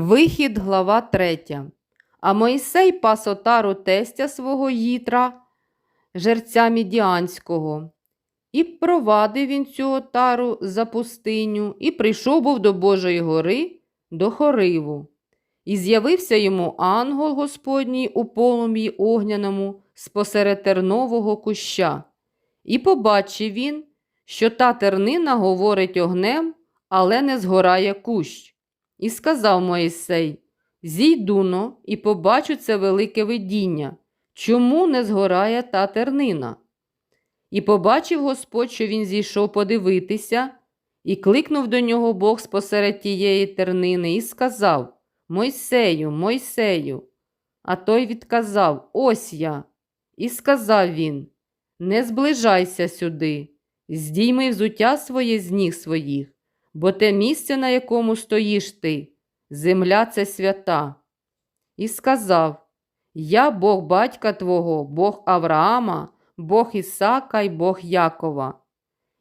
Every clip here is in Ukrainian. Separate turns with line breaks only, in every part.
Вихід, глава 3. А Мойсей пас отару тестя свого їтра, жерця Мідіанського. І провадив він цю отару за пустиню, і прийшов був до Божої гори, до Хориву. І з'явився йому ангел Господній у полум'ї огняному спосеред тернового куща. І побачив він, що та тернина говорить огнем, але не згорає кущ. І сказав Моїсей: Зійдуно і побачу це велике видіння. Чому не згорає та тернина? І побачив Господь, що він зійшов подивитися, і кликнув до нього Бог спосеред тієї тернини, і сказав: Мойсею, Мойсею. А той відказав: Ось я. І сказав він: Не зближайся сюди, здійми взуття своє з ніг своїх, бо те місце, на якому стоїш ти, земля це свята. І сказав: Я Бог батька твого, Бог Авраама, Бог Ісака й Бог Якова.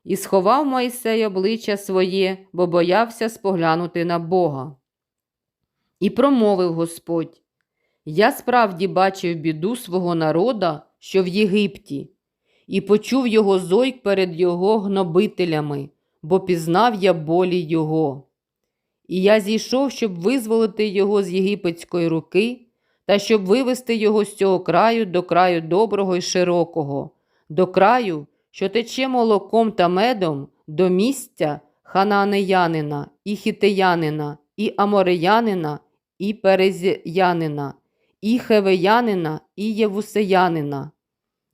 І сховав Мойсей обличчя своє, бо боявся споглянути на Бога. І промовив Господь: Я справді бачив біду свого народа, що в Єгипті, і почув його зойк перед його гнобителями, бо пізнав я болі його. І я зійшов, щоб визволити його з єгипетської руки, та щоб вивести його з цього краю до краю доброго і широкого, до краю, що тече молоком та медом, до місця хананеянина, і хітеянина, і амореянина, і перезянина, і хевеянина, і євусеянина.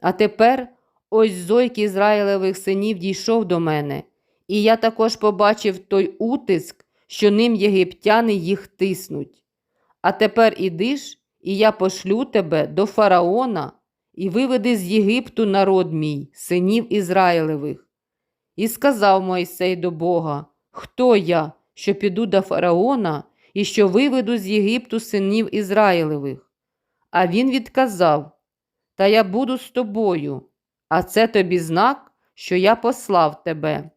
А тепер ось зойк Ізраїлевих синів дійшов до мене, і я також побачив той утиск, що ним єгиптяни їх тиснуть. А тепер іди ж, і я пошлю тебе до фараона і виведи з Єгипту народ мій, синів Ізраїлевих. І сказав Мойсей до Бога: Хто я, що піду до фараона і що виведу з Єгипту синів Ізраїлевих? А він відказав: Та я буду з тобою, а це тобі знак, що я послав тебе.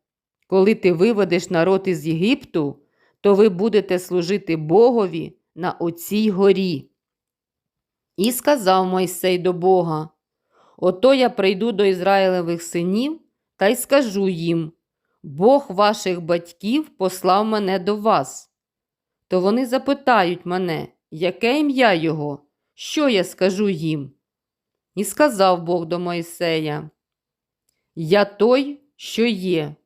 Коли ти виведеш народ із Єгипту, то ви будете служити Богові на оцій горі. І сказав Мойсей до Бога: Ото я прийду до Ізраїлевих синів та й скажу їм: Бог ваших батьків послав мене до вас. То вони запитають мене, яке ім'я його, що я скажу їм? І сказав Бог до Мойсея: Я той, що є.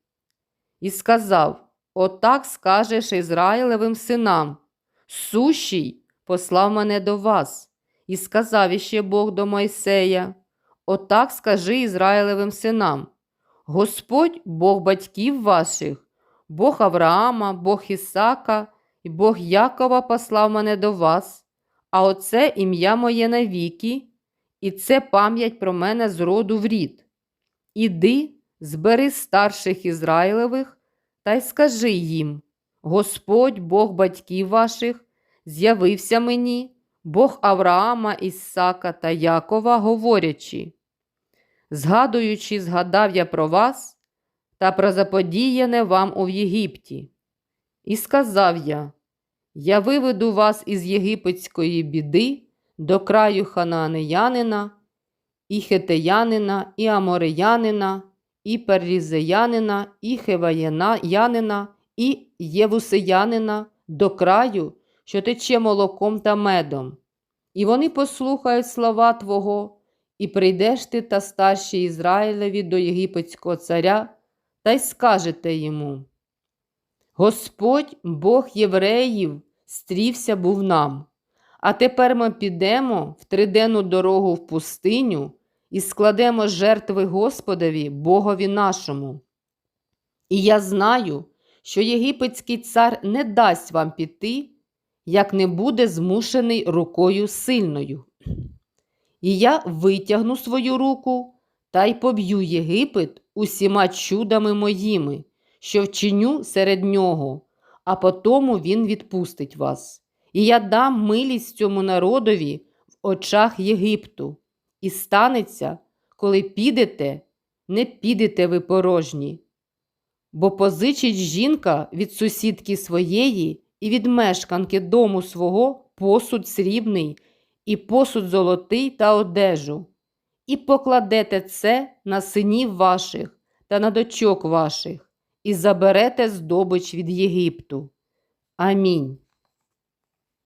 І сказав: Отак скажеш Ізраїлевим синам, сущий послав мене до вас. І сказав іще Бог до Мойсея: Отак скажи Ізраїлевим синам: Господь Бог батьків ваших, Бог Авраама, Бог Ісака і Бог Якова послав мене до вас, а оце ім'я моє навіки, і це пам'ять про мене з роду в рід. Іди, збери старших Ізраїлевих та й скажи їм: Господь, Бог батьків ваших, з'явився мені, Бог Авраама, Ісака та Якова, говорячи. Згадуючи, згадав я про вас та про заподіяне вам у Єгипті. І сказав я: Я виведу вас із єгипетської біди до краю хананеянина, і хетеянина, і амореянина, і перрізеянина, і хеваянина, і євусеянина до краю, що тече молоком та медом. І вони послухають слова Твого, і прийдеш ти та старші Ізраїлеві до єгипетського царя, та й скажете йому. Господь, Бог євреїв, стрівся був нам. А тепер ми підемо в триденну дорогу в пустиню і складемо жертви Господові, Богові нашому. І я знаю, що єгипетський цар не дасть вам піти, як не буде змушений рукою сильною. І я витягну свою руку та й поб'ю Єгипет усіма чудами моїми, що вчиню серед нього, а потому він відпустить вас. І я дам милість цьому народові в очах Єгипту. І станеться, коли підете, не підете ви порожні. Бо позичить жінка від сусідки своєї і від мешканки дому свого посуд срібний, і посуд золотий та одежу, і покладете це на синів ваших та на дочок ваших, і заберете здобич від Єгипту. Амінь.